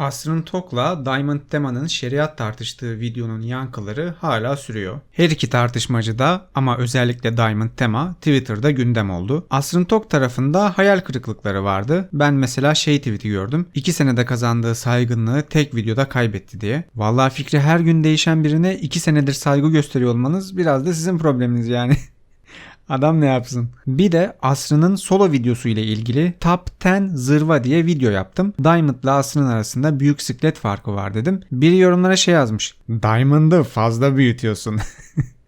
Asrın Tok'la Diamond Tema'nın şeriat tartıştığı videonun yankıları hala sürüyor. Her iki tartışmacı da ama özellikle Diamond Tema Twitter'da gündem oldu. Asrın Tok tarafında hayal kırıklıkları vardı. Ben mesela şey tweet'i gördüm. 2 senede kazandığı saygınlığı tek videoda kaybetti diye. Vallahi fikri her gün değişen birine 2 senedir saygı gösteriyor olmanız biraz da sizin probleminiz yani. Adam ne yapsın? Bir de Asrı'nın solo videosu ile ilgili Top 10 zırva diye video yaptım. Diamond ile Asrı'nın arasında büyük siklet farkı var dedim. Biri yorumlara şey yazmış. Diamond'ı fazla büyütüyorsun.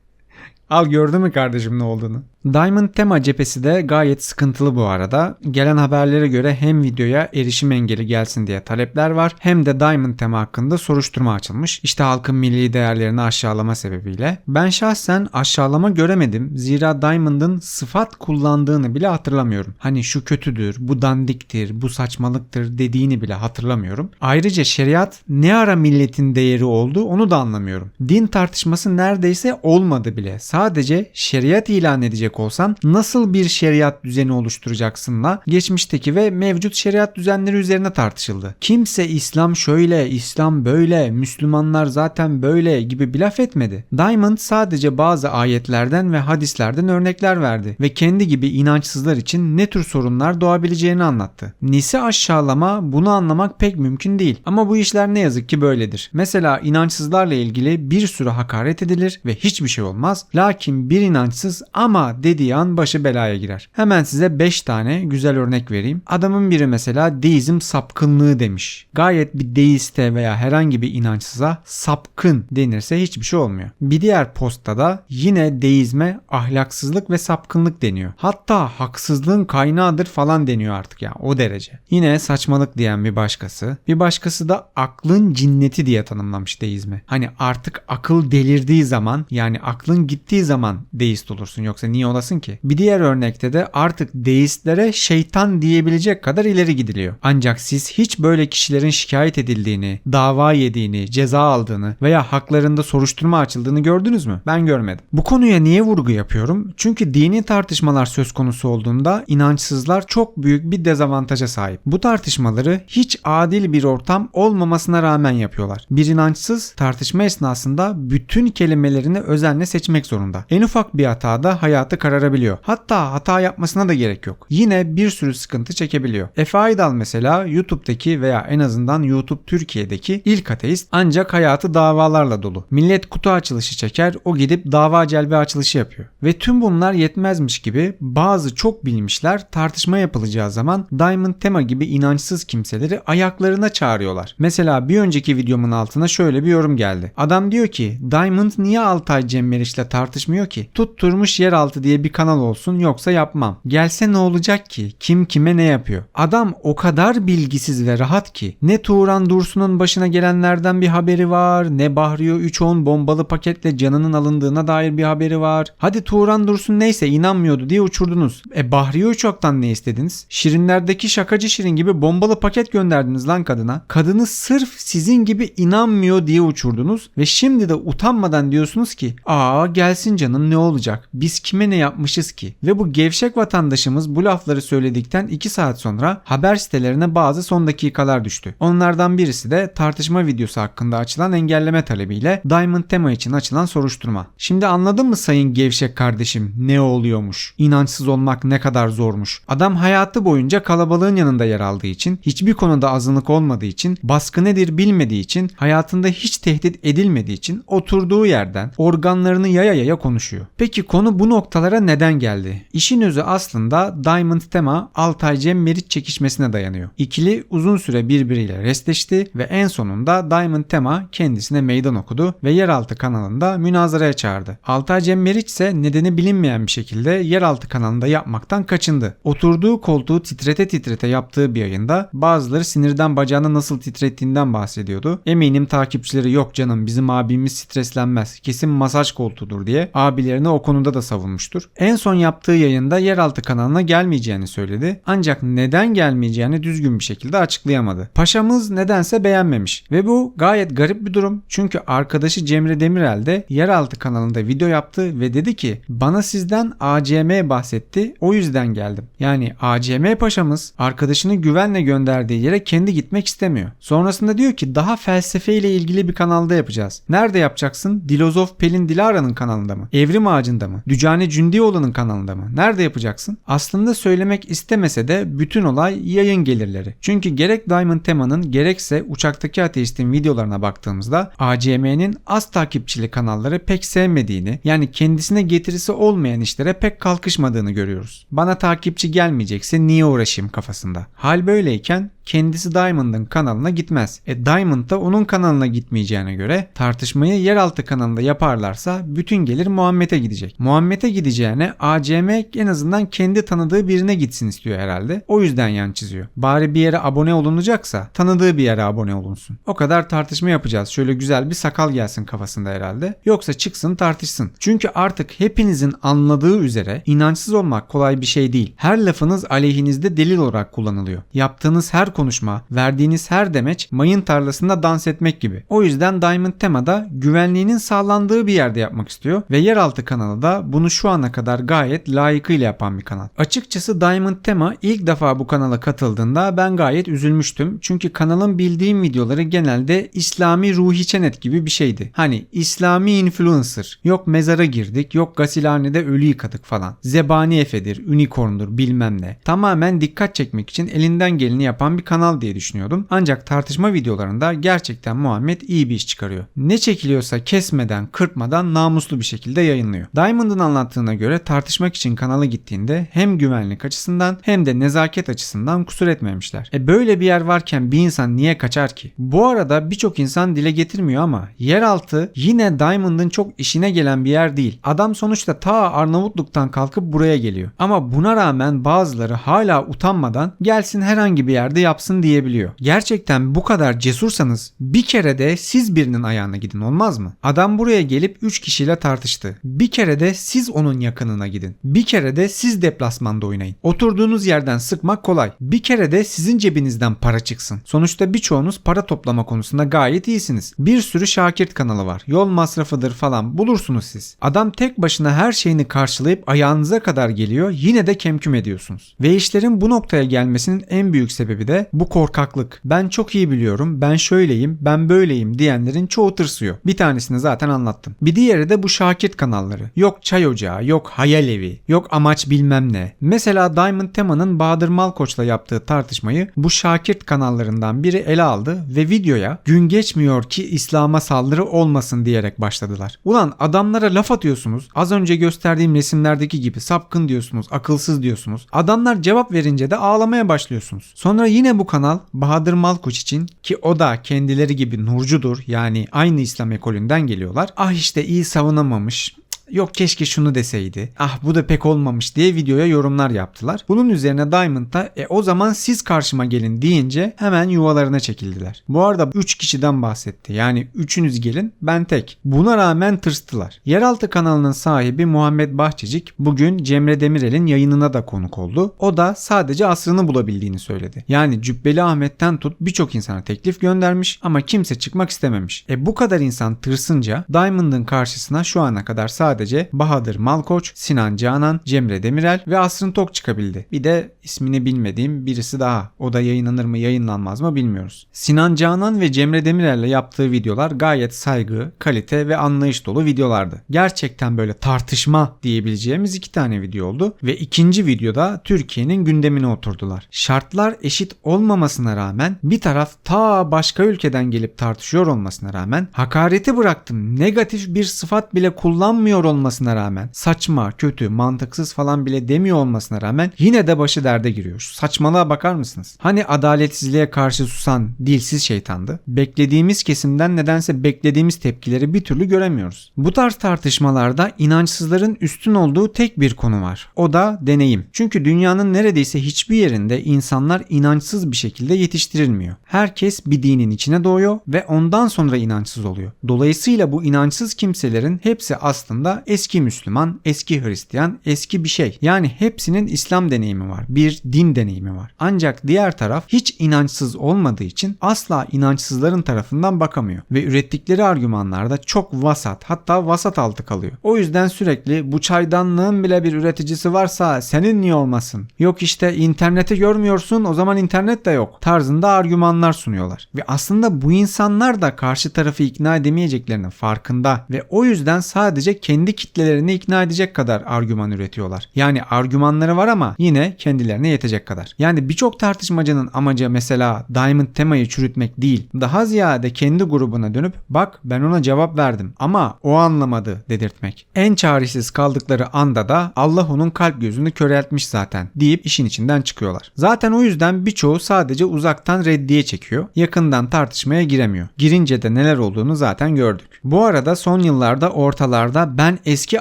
Al gördün mü kardeşim ne olduğunu? Diamond tema cephesi de gayet sıkıntılı bu arada. Gelen haberlere göre hem videoya erişim engeli gelsin diye talepler var hem de Diamond tema hakkında soruşturma açılmış. İşte halkın milli değerlerini aşağılama sebebiyle. Ben şahsen aşağılama göremedim. Zira Diamond'ın sıfat kullandığını bile hatırlamıyorum. Hani şu kötüdür, bu dandiktir, bu saçmalıktır dediğini bile hatırlamıyorum. Ayrıca şeriat ne ara milletin değeri oldu onu da anlamıyorum. Din tartışması neredeyse olmadı bile. Sadece şeriat ilan edecek olsan nasıl bir şeriat düzeni oluşturacaksınla geçmişteki ve mevcut şeriat düzenleri üzerine tartışıldı. Kimse İslam şöyle, İslam böyle, Müslümanlar zaten böyle gibi bir laf etmedi. Diamond sadece bazı ayetlerden ve hadislerden örnekler verdi ve kendi gibi inançsızlar için ne tür sorunlar doğabileceğini anlattı. Nesi aşağılama bunu anlamak pek mümkün değil ama bu işler ne yazık ki böyledir. Mesela inançsızlarla ilgili bir sürü hakaret edilir ve hiçbir şey olmaz. Lakin bir inançsız ama dediği an başı belaya girer. Hemen size 5 tane güzel örnek vereyim. Adamın biri mesela deizm sapkınlığı demiş. Gayet bir deiste veya herhangi bir inançsıza sapkın denirse hiçbir şey olmuyor. Bir diğer postta da yine deizme ahlaksızlık ve sapkınlık deniyor. Hatta haksızlığın kaynağıdır falan deniyor artık ya o derece. Yine saçmalık diyen bir başkası. Bir başkası da aklın cinneti diye tanımlamış deizmi. Hani artık akıl delirdiği zaman yani aklın gittiği zaman deist olursun yoksa niye olasın ki? Bir diğer örnekte de artık deistlere şeytan diyebilecek kadar ileri gidiliyor. Ancak siz hiç böyle kişilerin şikayet edildiğini, dava yediğini, ceza aldığını veya haklarında soruşturma açıldığını gördünüz mü? Ben görmedim. Bu konuya niye vurgu yapıyorum? Çünkü dini tartışmalar söz konusu olduğunda inançsızlar çok büyük bir dezavantaja sahip. Bu tartışmaları hiç adil bir ortam olmamasına rağmen yapıyorlar. Bir inançsız tartışma esnasında bütün kelimelerini özenle seçmek zorunda. En ufak bir hatada hayatı kararabiliyor. Hatta hata yapmasına da gerek yok. Yine bir sürü sıkıntı çekebiliyor. Efe Aydal mesela YouTube'daki veya en azından YouTube Türkiye'deki ilk ateist ancak hayatı davalarla dolu. Millet kutu açılışı çeker o gidip dava celbe açılışı yapıyor. Ve tüm bunlar yetmezmiş gibi bazı çok bilmişler tartışma yapılacağı zaman Diamond Tema gibi inançsız kimseleri ayaklarına çağırıyorlar. Mesela bir önceki videomun altına şöyle bir yorum geldi. Adam diyor ki Diamond niye Altay Cem Meriç'le tartışmıyor ki? Tutturmuş yeraltı diye bir kanal olsun yoksa yapmam. Gelse ne olacak ki? Kim kime ne yapıyor? Adam o kadar bilgisiz ve rahat ki ne Turan Dursun'un başına gelenlerden bir haberi var ne Bahriyo 310 bombalı paketle canının alındığına dair bir haberi var. Hadi Turan Dursun neyse inanmıyordu diye uçurdunuz. E Bahriyo Uçok'tan ne istediniz? Şirinlerdeki şakacı Şirin gibi bombalı paket gönderdiniz lan kadına. Kadını sırf sizin gibi inanmıyor diye uçurdunuz ve şimdi de utanmadan diyorsunuz ki aa gelsin canım ne olacak biz kime ne yapmışız ki? Ve bu gevşek vatandaşımız bu lafları söyledikten 2 saat sonra haber sitelerine bazı son dakikalar düştü. Onlardan birisi de tartışma videosu hakkında açılan engelleme talebiyle Diamond tema için açılan soruşturma. Şimdi anladın mı sayın gevşek kardeşim ne oluyormuş? İnançsız olmak ne kadar zormuş. Adam hayatı boyunca kalabalığın yanında yer aldığı için, hiçbir konuda azınlık olmadığı için, baskı nedir bilmediği için, hayatında hiç tehdit edilmediği için oturduğu yerden organlarını yaya yaya konuşuyor. Peki konu bu noktalara neden geldi? İşin özü aslında Diamond Tema Altay Cem Meriç çekişmesine dayanıyor. İkili uzun süre birbiriyle restleşti ve en sonunda Diamond Tema kendisine meydan okudu ve Yeraltı kanalında münazaraya çağırdı. Altay Cem Meriç ise nedeni bilinmeyen bir şekilde Yeraltı kanalında yapmaktan kaçındı. Oturduğu koltuğu titrete titrete yaptığı bir yayında bazıları sinirden bacağını nasıl titrettiğinden bahsediyordu. Eminim takipçileri yok canım bizim abimiz streslenmez kesin masaj koltuğudur diye abilerini o konuda da savunmuştu. Olmuştur. En son yaptığı yayında yeraltı kanalına gelmeyeceğini söyledi. Ancak neden gelmeyeceğini düzgün bir şekilde açıklayamadı. Paşamız nedense beğenmemiş ve bu gayet garip bir durum. Çünkü arkadaşı Cemre Demirel de yeraltı kanalında video yaptı ve dedi ki bana sizden ACM bahsetti o yüzden geldim. Yani ACM paşamız arkadaşını güvenle gönderdiği yere kendi gitmek istemiyor. Sonrasında diyor ki daha felsefeyle ilgili bir kanalda yapacağız. Nerede yapacaksın? Dilozof Pelin Dilara'nın kanalında mı? Evrim Ağacı'nda mı? Dücane Cündioğlu'nun kanalında mı? Nerede yapacaksın? Aslında söylemek istemese de bütün olay yayın gelirleri. Çünkü gerek Diamond Tema'nın gerekse Uçaktaki Ateist'in videolarına baktığımızda ACM'nin az takipçili kanalları pek sevmediğini yani kendisine getirisi olmayan işlere pek kalkışmadığını görüyoruz. Bana takipçi gelmeyecekse niye uğraşayım kafasında. Hal böyleyken kendisi Diamond'ın kanalına gitmez. E Diamond da onun kanalına gitmeyeceğine göre tartışmayı yeraltı kanalında yaparlarsa bütün gelir Muhammed'e gidecek. Muhammed'e gideceğine ACM en azından kendi tanıdığı birine gitsin istiyor herhalde. O yüzden yan çiziyor. Bari bir yere abone olunacaksa tanıdığı bir yere abone olunsun. O kadar tartışma yapacağız. Şöyle güzel bir sakal gelsin kafasında herhalde. Yoksa çıksın tartışsın. Çünkü artık hepinizin anladığı üzere inançsız olmak kolay bir şey değil. Her lafınız aleyhinizde delil olarak kullanılıyor. Yaptığınız her konuşma, verdiğiniz her demeç mayın tarlasında dans etmek gibi. O yüzden Diamond Tema'da güvenliğinin sağlandığı bir yerde yapmak istiyor ve yeraltı kanalı da bunu şu ana kadar gayet layıkıyla yapan bir kanal. Açıkçası Diamond Tema ilk defa bu kanala katıldığında ben gayet üzülmüştüm. Çünkü kanalın bildiğim videoları genelde İslami Ruhi Çenet gibi bir şeydi. Hani İslami influencer. Yok mezara girdik, yok gasilhanede ölü yıkadık falan. Zebani Efe'dir, unicorn'dur bilmem ne. Tamamen dikkat çekmek için elinden geleni yapan bir kanal diye düşünüyordum. Ancak tartışma videolarında gerçekten Muhammed iyi bir iş çıkarıyor. Ne çekiliyorsa kesmeden, kırpmadan namuslu bir şekilde yayınlıyor. Diamond'ın anlattığına göre tartışmak için kanala gittiğinde hem güvenlik açısından hem de nezaket açısından kusur etmemişler. E böyle bir yer varken bir insan niye kaçar ki? Bu arada birçok insan dile getirmiyor ama yeraltı yine Diamond'ın çok işine gelen bir yer değil. Adam sonuçta ta Arnavutluk'tan kalkıp buraya geliyor. Ama buna rağmen bazıları hala utanmadan gelsin herhangi bir yerde yapsın diyebiliyor. Gerçekten bu kadar cesursanız bir kere de siz birinin ayağına gidin olmaz mı? Adam buraya gelip 3 kişiyle tartıştı. Bir kere de siz onun yakınına gidin. Bir kere de siz deplasmanda oynayın. Oturduğunuz yerden sıkmak kolay. Bir kere de sizin cebinizden para çıksın. Sonuçta birçoğunuz para toplama konusunda gayet iyisiniz. Bir sürü Şakirt kanalı var. Yol masrafıdır falan bulursunuz siz. Adam tek başına her şeyini karşılayıp ayağınıza kadar geliyor yine de kemküm ediyorsunuz. Ve işlerin bu noktaya gelmesinin en büyük sebebi de bu korkaklık. Ben çok iyi biliyorum, ben şöyleyim, ben böyleyim diyenlerin çoğu tırsıyor. Bir tanesini zaten anlattım. Bir diğeri de bu Şakirt kanalları. Yok çay ocağı, yok hayal evi, yok amaç bilmem ne. Mesela Diamond Tema'nın Bahadır Malkoç'la yaptığı tartışmayı bu Şakirt kanallarından biri ele aldı ve videoya gün geçmiyor ki İslam'a saldırı olmasın diyerek başladılar. Ulan adamlara laf atıyorsunuz. Az önce gösterdiğim resimlerdeki gibi sapkın diyorsunuz, akılsız diyorsunuz. Adamlar cevap verince de ağlamaya başlıyorsunuz. Sonra yine bu kanal Bahadır Malkoç için ki o da kendileri gibi nurcudur yani aynı İslam ekolünden geliyorlar. Ah işte iyi savunamamış, yok keşke şunu deseydi. Ah bu da pek olmamış diye videoya yorumlar yaptılar. Bunun üzerine Diamond da e o zaman siz karşıma gelin deyince hemen yuvalarına çekildiler. Bu arada 3 kişiden bahsetti. Yani üçünüz gelin ben tek. Buna rağmen tırstılar. Yeraltı kanalının sahibi Muhammed Bahçecik bugün Cemre Demirel'in yayınına da konuk oldu. O da sadece asrını bulabildiğini söyledi. Yani Cübbeli Ahmet'ten tut birçok insana teklif göndermiş ama kimse çıkmak istememiş. E bu kadar insan tırsınca Diamond'ın karşısına şu ana kadar sadece Bahadır Malkoç, Sinan Canan, Cemre Demirel ve Asrın Tok çıkabildi. Bir de ismini bilmediğim birisi daha. O da yayınlanır mı yayınlanmaz mı bilmiyoruz. Sinan Canan ve Cemre Demirel'le yaptığı videolar gayet saygı, kalite ve anlayış dolu videolardı. Gerçekten böyle tartışma diyebileceğimiz iki tane video oldu ve ikinci videoda Türkiye'nin gündemine oturdular. Şartlar eşit olmamasına rağmen bir taraf ta başka ülkeden gelip tartışıyor olmasına rağmen hakareti bıraktım negatif bir sıfat bile kullanmıyor olmasına rağmen saçma, kötü, mantıksız falan bile demiyor olmasına rağmen yine de başı derde giriyor. Şu saçmalığa bakar mısınız? Hani adaletsizliğe karşı susan dilsiz şeytandı. Beklediğimiz kesimden nedense beklediğimiz tepkileri bir türlü göremiyoruz. Bu tarz tartışmalarda inançsızların üstün olduğu tek bir konu var. O da deneyim. Çünkü dünyanın neredeyse hiçbir yerinde insanlar inançsız bir şekilde yetiştirilmiyor. Herkes bir dinin içine doğuyor ve ondan sonra inançsız oluyor. Dolayısıyla bu inançsız kimselerin hepsi aslında da eski Müslüman, eski Hristiyan, eski bir şey. Yani hepsinin İslam deneyimi var. Bir din deneyimi var. Ancak diğer taraf hiç inançsız olmadığı için asla inançsızların tarafından bakamıyor. Ve ürettikleri argümanlarda çok vasat hatta vasat altı kalıyor. O yüzden sürekli bu çaydanlığın bile bir üreticisi varsa senin niye olmasın? Yok işte interneti görmüyorsun o zaman internet de yok tarzında argümanlar sunuyorlar. Ve aslında bu insanlar da karşı tarafı ikna edemeyeceklerinin farkında ve o yüzden sadece kendi kitlelerini ikna edecek kadar argüman üretiyorlar. Yani argümanları var ama yine kendilerine yetecek kadar. Yani birçok tartışmacının amacı mesela Diamond temayı çürütmek değil. Daha ziyade kendi grubuna dönüp bak ben ona cevap verdim ama o anlamadı dedirtmek. En çaresiz kaldıkları anda da Allah onun kalp gözünü köreltmiş zaten deyip işin içinden çıkıyorlar. Zaten o yüzden birçoğu sadece uzaktan reddiye çekiyor. Yakından tartışmaya giremiyor. Girince de neler olduğunu zaten gördük. Bu arada son yıllarda ortalarda ben eski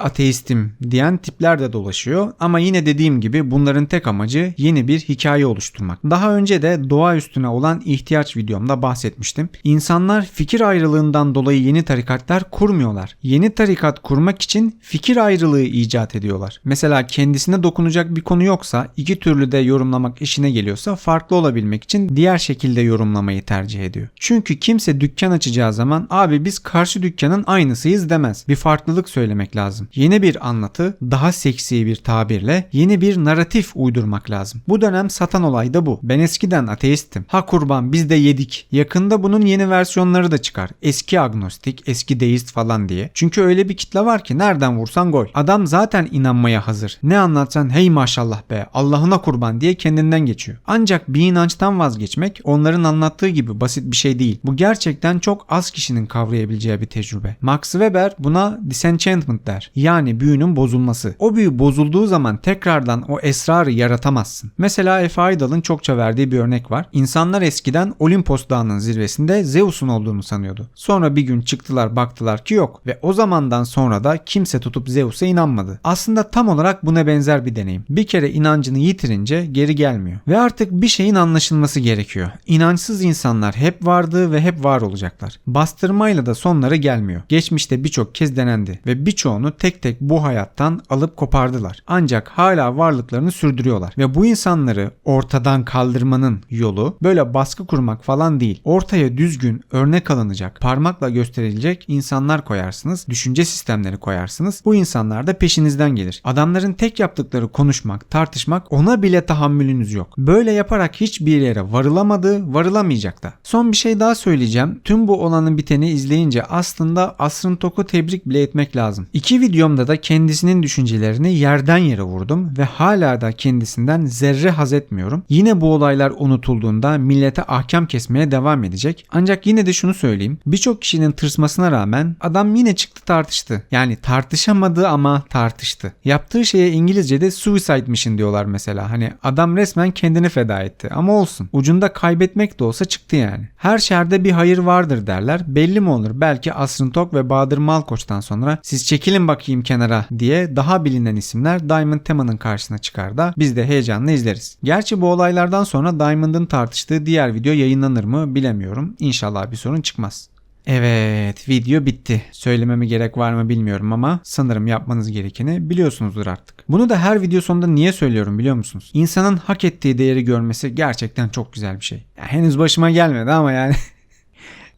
ateistim diyen tipler de dolaşıyor ama yine dediğim gibi bunların tek amacı yeni bir hikaye oluşturmak. Daha önce de doğa üstüne olan ihtiyaç videomda bahsetmiştim. İnsanlar fikir ayrılığından dolayı yeni tarikatlar kurmuyorlar. Yeni tarikat kurmak için fikir ayrılığı icat ediyorlar. Mesela kendisine dokunacak bir konu yoksa iki türlü de yorumlamak işine geliyorsa farklı olabilmek için diğer şekilde yorumlamayı tercih ediyor. Çünkü kimse dükkan açacağı zaman abi biz karşı dükkanın aynısıyız demez. Bir farklılık söylemek lazım. Yeni bir anlatı, daha seksi bir tabirle yeni bir naratif uydurmak lazım. Bu dönem satan olay da bu. Ben eskiden ateistim. Ha kurban biz de yedik. Yakında bunun yeni versiyonları da çıkar. Eski agnostik, eski deist falan diye. Çünkü öyle bir kitle var ki nereden vursan gol. Adam zaten inanmaya hazır. Ne anlatsan hey maşallah be Allah'ına kurban diye kendinden geçiyor. Ancak bir inançtan vazgeçmek onların anlattığı gibi basit bir şey değil. Bu gerçekten çok az kişinin kavrayabileceği bir tecrübe. Max Weber buna disenchantment der. Yani büyünün bozulması. O büyü bozulduğu zaman tekrardan o esrarı yaratamazsın. Mesela Efe Aydal'ın çokça verdiği bir örnek var. İnsanlar eskiden Olimpos Dağı'nın zirvesinde Zeus'un olduğunu sanıyordu. Sonra bir gün çıktılar baktılar ki yok ve o zamandan sonra da kimse tutup Zeus'a inanmadı. Aslında tam olarak buna benzer bir deneyim. Bir kere inancını yitirince geri gelmiyor. Ve artık bir şeyin anlaşılması gerekiyor. İnançsız insanlar hep vardı ve hep var olacaklar. Bastırmayla da sonları gelmiyor. Geçmişte birçok kez denendi ve birçoğunu tek tek bu hayattan alıp kopardılar. Ancak hala varlıklarını sürdürüyorlar. Ve bu insanları ortadan kaldırmanın yolu böyle baskı kurmak falan değil. Ortaya düzgün, örnek alınacak, parmakla gösterilecek insanlar koyarsınız, düşünce sistemleri koyarsınız. Bu insanlar da peşinizden gelir. Adamların tek yaptıkları konuşmak, tartışmak ona bile tahammülünüz yok. Böyle yaparak hiçbir yere varılamadı, varılamayacak da. Son bir şey daha söyleyeceğim. Tüm bu olanın biteni izleyince aslında Asrın Tok'u tebrik bile etmek lazım. İki videomda da kendisinin düşüncelerini yerden yere vurdum ve hala da kendisinden zerre haz etmiyorum. Yine bu olaylar unutulduğunda millete ahkam kesmeye devam edecek. Ancak yine de şunu söyleyeyim. Birçok kişinin tırsmasına rağmen adam yine çıktı tartıştı. Yani tartışamadı ama tartıştı. Yaptığı şeye İngilizce'de suicide mission diyorlar mesela. Hani adam resmen kendini feda etti. Ama olsun. Ucunda kaybetmek de olsa çıktı yani. Her şerde bir hayır vardır derler. Belli mi olur? Belki Asrın Tok ve Bahadır Malkoç'tan sonra siz çekilin bakayım kenara diye daha bilinen isimler Diamond Tema'nın karşısına çıkar da biz de heyecanla izleriz. Gerçi bu olaylardan sonra Diamond'ın tartıştığı diğer video yayınlanır mı bilemiyorum. İnşallah bir sorun çıkmaz. Evet video bitti. Söylememe gerek var mı bilmiyorum ama sanırım yapmanız gerekeni biliyorsunuzdur artık. Bunu da her video sonunda niye söylüyorum biliyor musunuz? İnsanın hak ettiği değeri görmesi gerçekten çok güzel bir şey. Ya henüz başıma gelmedi ama yani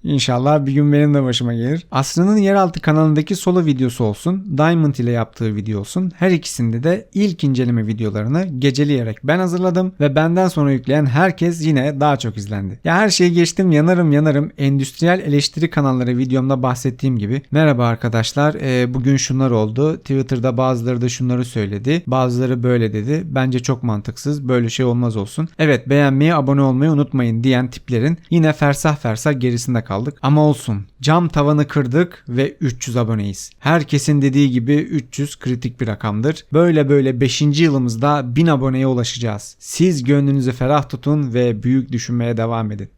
İnşallah bir gün benim de başıma gelir. Aslı'nın yeraltı kanalındaki solo videosu olsun, Diamond ile yaptığı video olsun. Her ikisinde de ilk inceleme videolarını geceleyerek ben hazırladım ve benden sonra yükleyen herkes yine daha çok izlendi. Ya her şeyi geçtim yanarım yanarım endüstriyel eleştiri kanalları videomda bahsettiğim gibi. Merhaba arkadaşlar e, bugün şunlar oldu. Twitter'da bazıları da şunları söyledi. Bazıları böyle dedi. Bence çok mantıksız. Böyle şey olmaz olsun. Evet beğenmeyi abone olmayı unutmayın diyen tiplerin yine fersah fersah gerisinde kaldı kaldık. Ama olsun. Cam tavanı kırdık ve 300 aboneyiz. Herkesin dediği gibi 300 kritik bir rakamdır. Böyle böyle 5. yılımızda 1000 aboneye ulaşacağız. Siz gönlünüzü ferah tutun ve büyük düşünmeye devam edin.